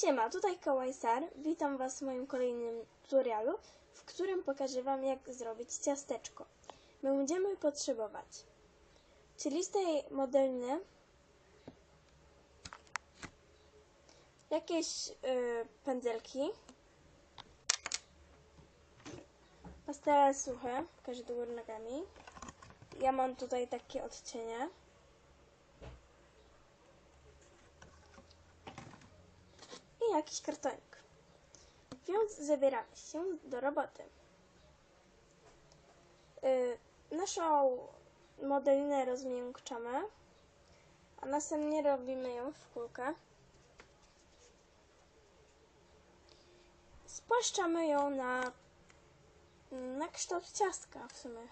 Siema, tutaj Kałajsar. Witam Was w moim kolejnym tutorialu, w którym pokażę Wam jak zrobić ciasteczko. Będziemy potrzebować cielistej modelny, jakieś y, pędzelki, pastele suche, góry nogami. Ja mam tutaj takie odcienie. Jakiś kartonik. Więc zabieramy się do roboty. Yy, naszą modelinę rozmiękczamy, a następnie robimy ją w kulkę. Spłaszczamy ją na, na kształt ciastka w sumie.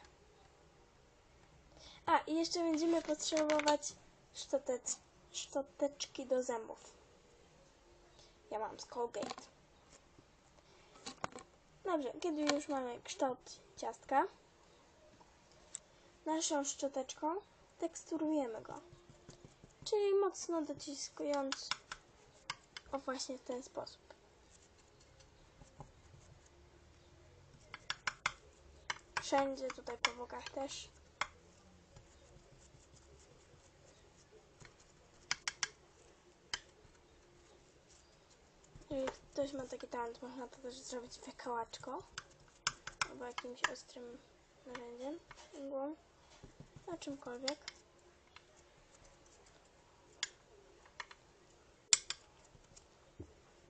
A, i jeszcze będziemy potrzebować szczotec, szczoteczki do zębów. Ja mam z Colgate. Dobrze, kiedy już mamy kształt ciastka, naszą szczoteczką teksturujemy go. Czyli mocno dociskując o właśnie w ten sposób. Wszędzie tutaj po bokach też. Jeżeli ktoś ma taki talent, można to też zrobić wykałaczką albo jakimś ostrym narzędziem, igłą, na czymkolwiek.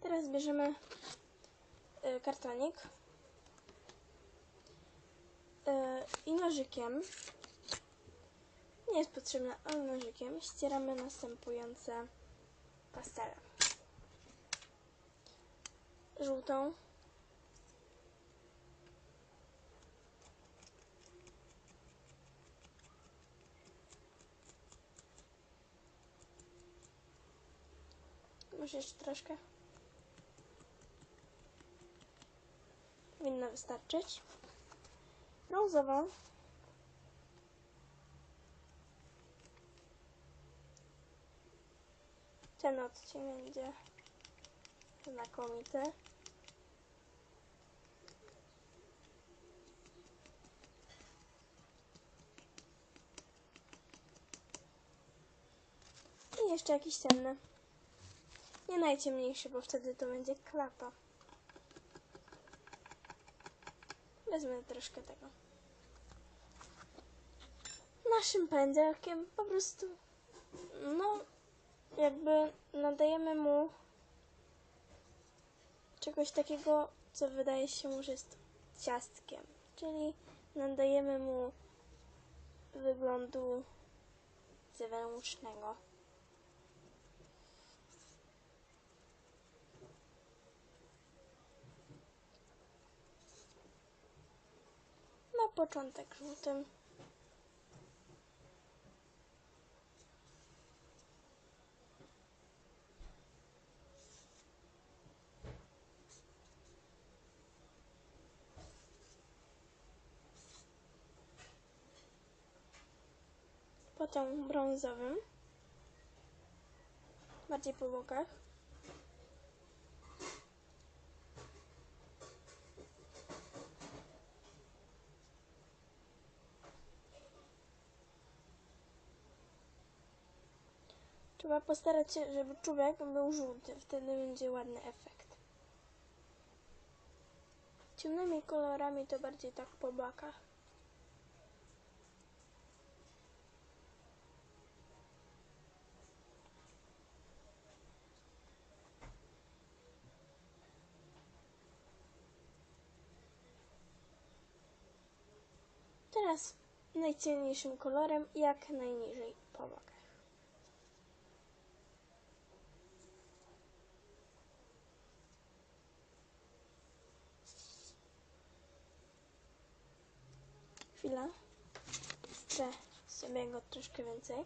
Teraz bierzemy y, kartonik y, i nożykiem, nie jest potrzebne, ale nożykiem. Ścieramy następujące pastele żółtą. Może jeszcze troszkę. Powinno wystarczyć. Brązową. Ten odcień będzie znakomity. Jeszcze jakiś ciemny. Nie najciemniejszy, bo wtedy to będzie klapa. Wezmę troszkę tego. Naszym pędzelkiem po prostu, no, jakby nadajemy mu czegoś takiego, co wydaje się, że jest ciastkiem. Czyli nadajemy mu wyglądu zewnętrznego. Na początek żółtym. Potem brązowym. Bardziej po bokach. Trzeba postarać się, żeby czubek był żółty, wtedy będzie ładny efekt. Ciemnymi kolorami to bardziej tak po bokach. Teraz najciemniejszym kolorem jak najniżej po bokach. Chwila. Chcę sobie go troszkę więcej.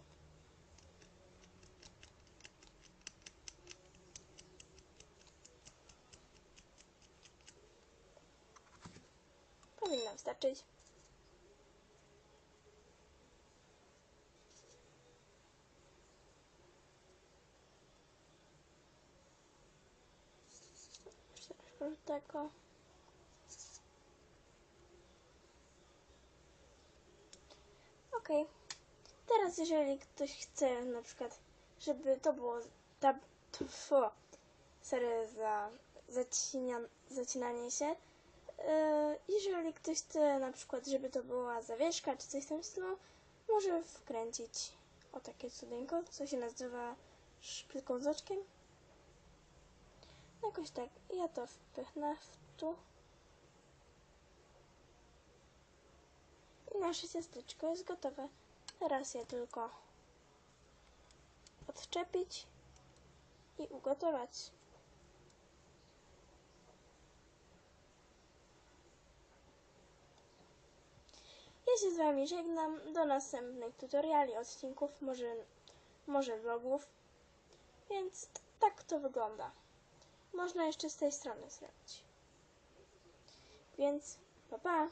Powinno wystarczyć. tego. Teraz jeżeli ktoś chce na przykład, żeby to było ta, tfo, sorry za zacinia, zacinanie się. Yy, jeżeli ktoś chce na przykład, żeby to była zawieszka czy coś w tym stylu, może wkręcić o takie cudeńko, co się nazywa szpilką z oczkiem. Jakoś tak. Ja to wpychnę w tu. Nasze ciasteczko jest gotowe. Teraz je tylko odczepić i ugotować. Ja się z Wami żegnam. Do następnych tutoriali, odcinków, może, może vlogów. Więc tak to wygląda. Można jeszcze z tej strony zrobić. Więc pa pa!